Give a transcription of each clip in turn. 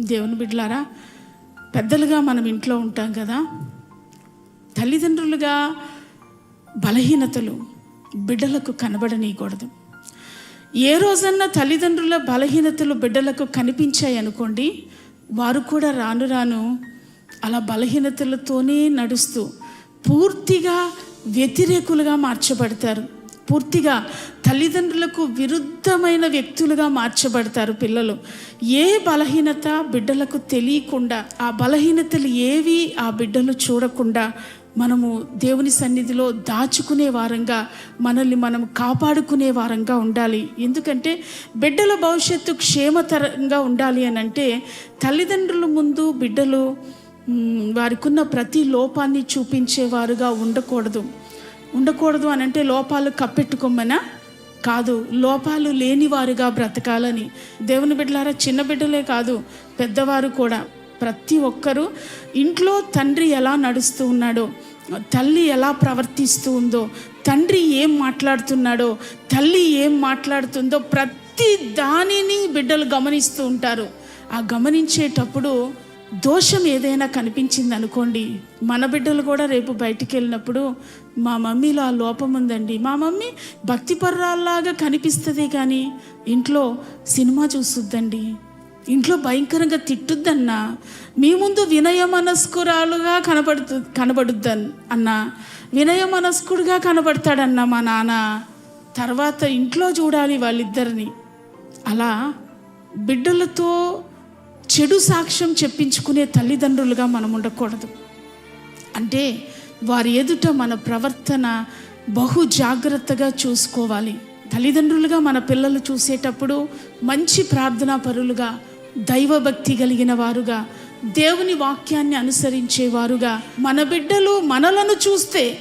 దేవుని బిడ్డలారా పెద్దలుగా మనం ఇంట్లో ఉంటాం కదా తల్లిదండ్రులుగా బలహీనతలు బిడ్డలకు కనబడనీయకూడదు. ఏ రోజన్నా తల్లిదండ్రుల బలహీనతలు బిడ్డలకు కనిపించాయి అనుకోండి వారు కూడా రాను రాను అలా బలహీనతలతోనే నడుస్తూ పూర్తిగా వ్యతిరేకులుగా మార్చబడతారు. పూర్తిగా తల్లిదండ్రులకు విరుద్ధమైన వ్యక్తులుగా మార్చబడతారు పిల్లలు. ఏ బలహీనత బిడ్డలకు తెలియకుండా ఆ బలహీనతలు ఏవి ఆ బిడ్డలు చూడకుండా మనము దేవుని సన్నిధిలో దాచుకునే వారంగా మనల్ని మనం కాపాడుకునే వారంగా ఉండాలి. ఎందుకంటే బిడ్డల భవిష్యత్తు క్షేమతరంగా ఉండాలి అని అంటే తల్లిదండ్రుల ముందు బిడ్డలు వారికున్న ప్రతి లోపాన్ని చూపించేవారుగా ఉండకూడదు. ఉండకూడదు అని అంటే లోపాలు కప్పెట్టుకోమనా? కాదు లోపాలు లేనివారుగా బ్రతకాలని. దేవుని బిడ్డలారా చిన్న బిడ్డలే కాదు పెద్దవారు కూడా. ప్రతి ఒక్కరూ ఇంట్లో తండ్రి ఎలా నడుస్తూ ఉన్నాడో తల్లి ఎలా ప్రవర్తిస్తూ ఉందో తండ్రి ఏం మాట్లాడుతున్నాడో తల్లి ఏం మాట్లాడుతుందో ప్రతి దానిని బిడ్డలు గమనిస్తూ ఉంటారు. ఆ గమనించేటప్పుడు దోషం ఏదైనా కనిపించింది అనుకోండి మన బిడ్డలు కూడా రేపు బయటికి వెళ్ళినప్పుడు మా మమ్మీలో ఆ లోపం ఉందండి మా మమ్మీ భక్తిపర్రాల్లాగా కనిపిస్తుంది కానీ ఇంట్లో సినిమా చూస్తుందండి ఇంట్లో భయంకరంగా తిట్టుద్దన్నా మీ ముందు వినయ మనస్కురాలుగా కనబడుతు కనబడుద్దన్ అన్నా వినయ మనస్కుడుగా కనబడతాడన్న మా నాన్న తర్వాత ఇంట్లో చూడాలి వాళ్ళిద్దరిని. అలా బిడ్డలతో చెడు సాక్ష్యం చెప్పించుకునే తల్లిదండ్రులుగా మనం ఉండకూడదు. అంటే వారి ఎదుట మన ప్రవర్తన బహు జాగ్రత్తగా చూసుకోవాలి. తల్లిదండ్రులుగా మన పిల్లలు చూసేటప్పుడు మంచి ప్రార్థనా పరులుగా దైవభక్తి కలిగిన వారుగా దేవుని వాక్యాన్ని అనుసరించేవారుగా మన బిడ్డలు మనలను చూస్తే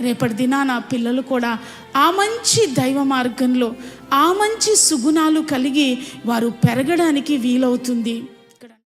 రేపటి దినాన పిల్లలు కూడా ఆ మంచి దైవ మార్గంలో ఆ మంచి సుగుణాలు కలిగి వారు పెరగడానికి వీలవుతుంది.